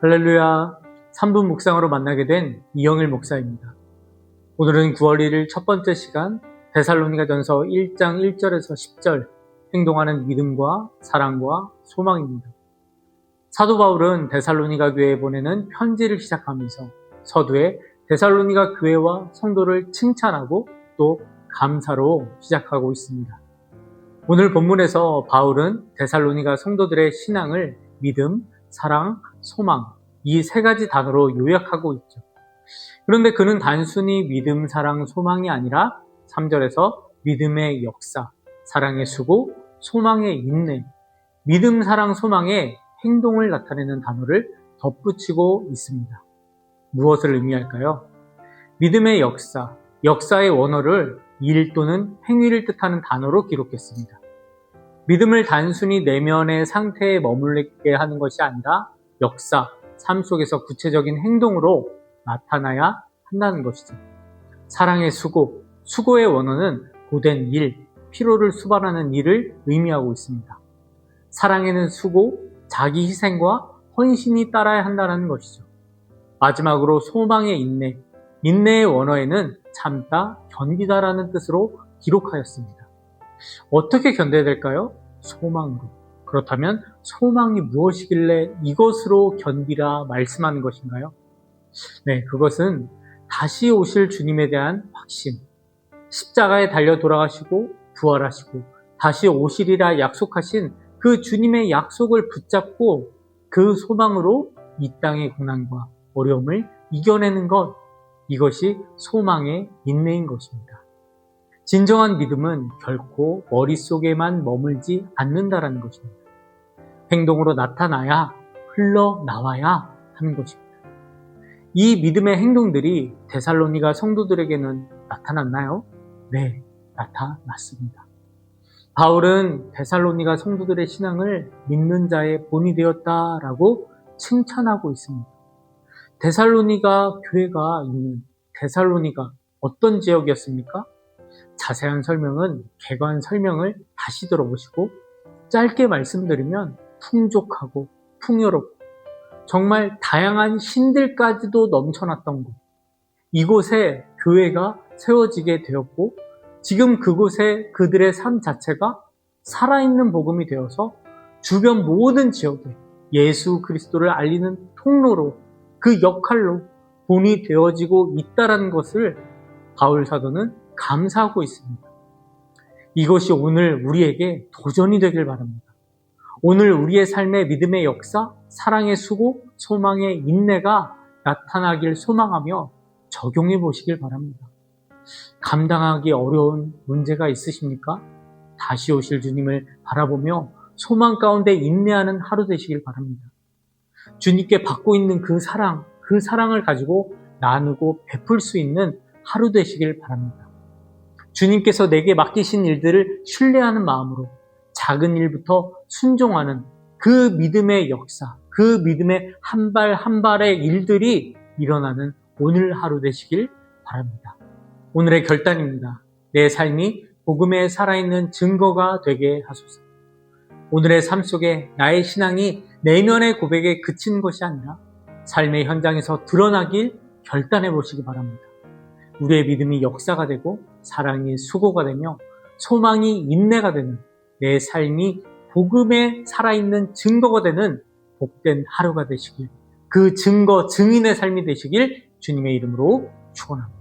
할렐루야. 3분 묵상으로 만나게 된 이영일 목사입니다. 오늘은 9월 1일 첫 번째 시간 데살로니가 전서 1장 1절에서 10절 행동하는 믿음과 사랑과 소망입니다. 사도 바울은 데살로니가 교회에 보내는 편지를 시작하면서 서두에 데살로니가 교회와 성도를 칭찬하고 또 감사로 시작하고 있습니다. 오늘 본문에서 바울은 데살로니가 성도들의 신앙을 믿음, 사랑, 소망 이 세 가지 단어로 요약하고 있죠. 그런데 그는 단순히 믿음, 사랑, 소망이 아니라 3절에서 믿음의 역사, 사랑의 수고, 소망의 인내, 믿음, 사랑, 소망의 행동을 나타내는 단어를 덧붙이고 있습니다. 무엇을 의미할까요? 믿음의 역사, 역사의 원어를 일 또는 행위를 뜻하는 단어로 기록했습니다. 믿음을 단순히 내면의 상태에 머물게 하는 것이 아니라 역사, 삶 속에서 구체적인 행동으로 나타나야 한다는 것이죠. 사랑의 수고, 수고의 원어는 고된 일, 피로를 수반하는 일을 의미하고 있습니다. 사랑에는 수고, 자기 희생과 헌신이 따라야 한다는 것이죠. 마지막으로 소망의 인내, 인내의 원어에는 참다, 견디다라는 뜻으로 기록하였습니다. 어떻게 견뎌야 될까요? 소망으로. 그렇다면 소망이 무엇이길래 이것으로 견디라 말씀하는 것인가요? 네, 그것은 다시 오실 주님에 대한 확신. 십자가에 달려 돌아가시고 부활하시고 다시 오시리라 약속하신 그 주님의 약속을 붙잡고 그 소망으로 이 땅의 고난과 어려움을 이겨내는 것, 이것이 소망의 인내인 것입니다. 진정한 믿음은 결코 머릿속에만 머물지 않는다라는 것입니다. 행동으로 나타나야 흘러나와야 하는 것입니다. 이 믿음의 행동들이 데살로니가 성도들에게는 나타났나요? 네, 나타났습니다. 바울은 데살로니가 성도들의 신앙을 믿는 자의 본이 되었다라고 칭찬하고 있습니다. 데살로니가 교회가 있는 데살로니가 어떤 지역이었습니까? 자세한 설명은 개관 설명을 다시 들어보시고 짧게 말씀드리면 풍족하고 풍요롭고 정말 다양한 신들까지도 넘쳐났던 곳. 이곳에 교회가 세워지게 되었고 지금 그곳에 그들의 삶 자체가 살아있는 복음이 되어서 주변 모든 지역에 예수 그리스도를 알리는 통로로 그 역할로 본이 되어지고 있다라는 것을 바울 사도는 감사하고 있습니다. 이것이 오늘 우리에게 도전이 되길 바랍니다. 오늘 우리의 삶의 믿음의 역사, 사랑의 수고, 소망의 인내가 나타나길 소망하며 적용해 보시길 바랍니다. 감당하기 어려운 문제가 있으십니까? 다시 오실 주님을 바라보며 소망 가운데 인내하는 하루 되시길 바랍니다. 주님께 받고 있는 그 사랑, 그 사랑을 가지고 나누고 베풀 수 있는 하루 되시길 바랍니다. 주님께서 내게 맡기신 일들을 신뢰하는 마음으로 작은 일부터 순종하는 그 믿음의 역사, 그 믿음의 한 발 한 발의 일들이 일어나는 오늘 하루 되시길 바랍니다. 오늘의 결단입니다. 내 삶이 복음에 살아있는 증거가 되게 하소서. 오늘의 삶 속에 나의 신앙이 내면의 고백에 그치는 것이 아니라 삶의 현장에서 드러나길 결단해 보시기 바랍니다. 우리의 믿음이 역사가 되고 사랑이 수고가 되며 소망이 인내가 되는 내 삶이 복음에 살아있는 증거가 되는 복된 하루가 되시길 그 증거 증인의 삶이 되시길 주님의 이름으로 축원합니다.